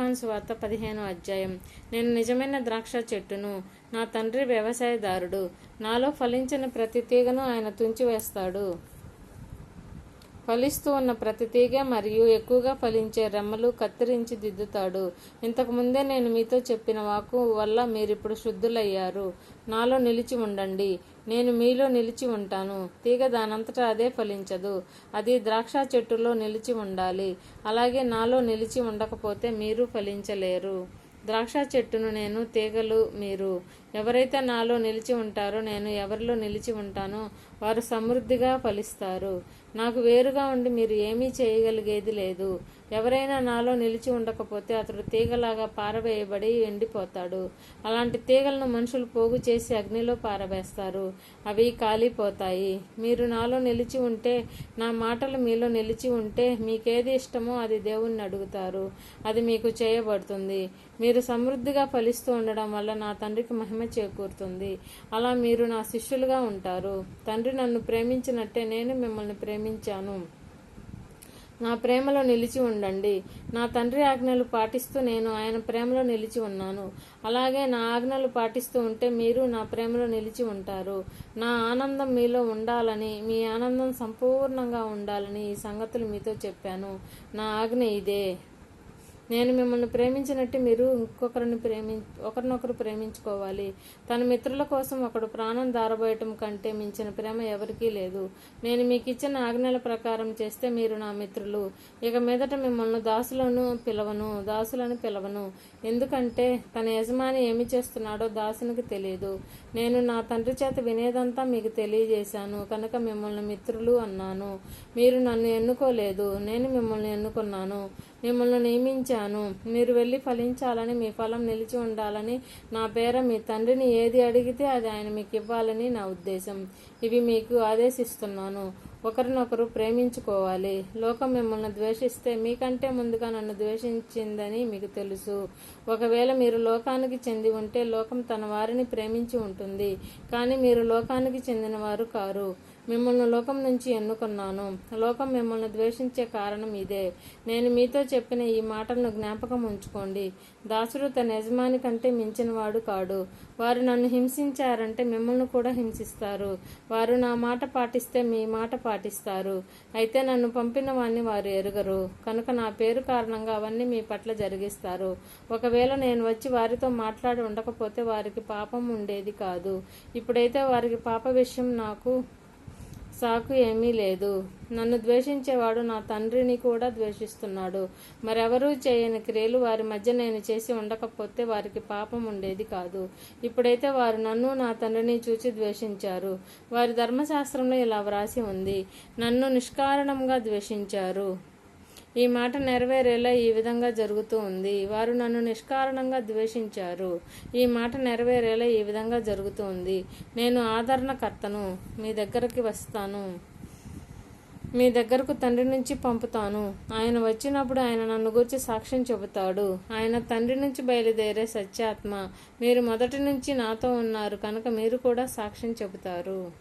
యోహాన్ సువార్త పదిహేను అధ్యాయం. నేను నిజమైన ద్రాక్ష చెట్టును నా తండ్రి వ్యవసాయదారుడు. నాలో ఫలించిన ప్రతి తీగను ఆయన తుంచివేస్తాడు. ఫలిస్తూ ఉన్న ప్రతి తీగ మరియు ఎక్కువగా ఫలించే రెమ్మలు కత్తిరించి దిద్దుతాడు. ఇంతకు ముందే నేను మీతో చెప్పిన వాకు వల్ల మీరిప్పుడు శుద్ధులయ్యారు. నాలో నిలిచి ఉండండి. నేను మీలో నిలిచి ఉంటాను. తీగ దానంతటా అదే ఫలించదు. అది ద్రాక్ష చెట్టులో నిలిచి ఉండాలి. అలాగే నాలో నిలిచి ఉండకపోతే మీరు ఫలించలేరు. ద్రాక్ష చెట్టును నేను తీగలు మీరు. ఎవరైతే నాలో నిలిచి ఉంటారో నేను ఎవరిలో నిలిచి ఉంటానో వారు సమృద్ధిగా ఫలిస్తారు. నాకు వేరుగా ఉండి మీరు ఏమీ చేయగలిగేది లేదు. ఎవరైనా నాలో నిలిచి ఉండకపోతే అతడు తీగలాగా పారవేయబడి ఎండిపోతాడు. అలాంటి తీగలను మనుషులు పోగు చేసి అగ్నిలో పారవేస్తారు. అవి కాలిపోతాయి. మీరు నాలో నిలిచి ఉంటే నా మాటలు మీలో నిలిచి ఉంటే మీకేది ఇష్టమో అది దేవుణ్ణి అడుగుతారు. అది మీకు చేయబడుతుంది. మీరు సమృద్ధిగా ఫలిస్తూ ఉండడం వల్ల నా తండ్రికి మహిమ చేకూరుతుంది. అలా మీరు నా శిష్యులుగా ఉంటారు. తండ్రి నన్ను ప్రేమించినట్టే నేను మిమ్మల్ని ప్రేమించాను. నా ప్రేమలో నిలిచి ఉండండి. నా తండ్రి ఆజ్ఞలు పాటిస్తూ నేను ఆయన ప్రేమలో నిలిచి ఉన్నాను. అలాగే నా ఆజ్ఞలు పాటిస్తూ ఉంటే మీరు నా ప్రేమలో నిలిచి ఉంటారు. నా ఆనందం మీలో ఉండాలని మీ ఆనందం సంపూర్ణంగా ఉండాలని ఈ సంగతులు మీతో చెప్పాను. నా ఆజ్ఞ ఇదే. నేను మిమ్మల్ని ప్రేమించినట్టు మీరు ఇంకొకరిని ప్రేమి ఒకరినొకరు ప్రేమించుకోవాలి. తన మిత్రుల కోసం ఒకడు ప్రాణం దారబోయటం కంటే మించిన ప్రేమ ఎవరికీ లేదు. నేను మీకు ఇచ్చిన ఆజ్ఞల ప్రకారం చేస్తే మీరు నా మిత్రులు. ఇక మీదట మిమ్మల్ని దాసులను పిలవను దాసులను పిలవను. ఎందుకంటే తన యజమాని ఏమి చేస్తున్నాడో దాసునికి తెలియదు. నేను నా తండ్రి చేత వినేదంతా మీకు తెలియజేశాను. కనుక మిమ్మల్ని మిత్రులు అన్నాను. మీరు నన్ను ఎన్నుకోలేదు. నేను మిమ్మల్ని ఎన్నుకున్నాను. మిమ్మల్ని నియమించాను. మీరు వెళ్ళి ఫలించాలని మీ ఫలం నిలిచి ఉండాలని నా పేర మీ తండ్రిని ఏది అడిగితే అది ఆయన మీకు ఇవ్వాలని నా ఉద్దేశం. ఇవి మీకు ఆదేశిస్తున్నాను. ఒకరినొకరు ప్రేమించుకోవాలి. లోకం మిమ్మల్ని ద్వేషిస్తే మీకంటే ముందుగా నన్ను ద్వేషించిందని మీకు తెలుసు. ఒకవేళ మీరు లోకానికి చెంది ఉంటే లోకం తన వారిని ప్రేమించి ఉంటుంది. కానీ మీరు లోకానికి చెందిన వారు కారు. మిమ్మల్ని లోకం నుంచి ఎన్నుకున్నాను. లోకం మిమ్మల్ని ద్వేషించే కారణం ఇదే. నేను మీతో చెప్పిన ఈ మాటలను జ్ఞాపకం ఉంచుకోండి. దాసుడు తన యజమాని కంటే మించినవాడు కాడు. వారు నన్ను హింసించారంటే మిమ్మల్ని కూడా హింసిస్తారు. వారు నా మాట పాటిస్తే మీ మాట పాటిస్తారు. అయితే నన్ను పంపిన వాణ్ణి వారు ఎరుగరు. కనుక నా పేరు కారణంగా అవన్నీ మీ పట్ల జరిగిస్తారు. ఒకవేళ నేను వచ్చి వారితో మాట్లాడి ఉండకపోతే వారికి పాపం ఉండేది కాదు. ఇప్పుడైతే వారికి పాప విషయం నాకు సాకు ఏమీ లేదు. నన్ను ద్వేషించేవాడు నా తండ్రిని కూడా ద్వేషిస్తున్నాడు. మరెవరూ చేయని క్రియలు వారి మధ్య నేను చేసి ఉండకపోతే వారికి పాపం ఉండేది కాదు. ఇప్పుడైతే వారు నన్ను నా తండ్రిని చూచి ద్వేషించారు. వారి ధర్మశాస్త్రంలో ఇలా వ్రాసి ఉంది. నన్ను నిష్కారణంగా ద్వేషించారు. ఈ మాట నెరవేరేలా ఈ విధంగా జరుగుతూ ఉంది. వారు నన్ను నిష్కారణంగా ద్వేషించారు. ఈ మాట నెరవేరేలా ఈ విధంగా జరుగుతూ ఉంది. నేను ఆదరణకర్తను. మీ దగ్గరికి వస్తాను. మీ దగ్గరకు తండ్రి నుంచి పంపుతాను. ఆయన వచ్చినప్పుడు ఆయన నన్ను గురించి సాక్ష్యం చెబుతాడు. ఆయన తండ్రి నుంచి బయలుదేరే సత్యాత్మ. మీరు మొదటి నుంచి నాతో ఉన్నారు. కనుక మీరు కూడా సాక్ష్యం చెబుతారు.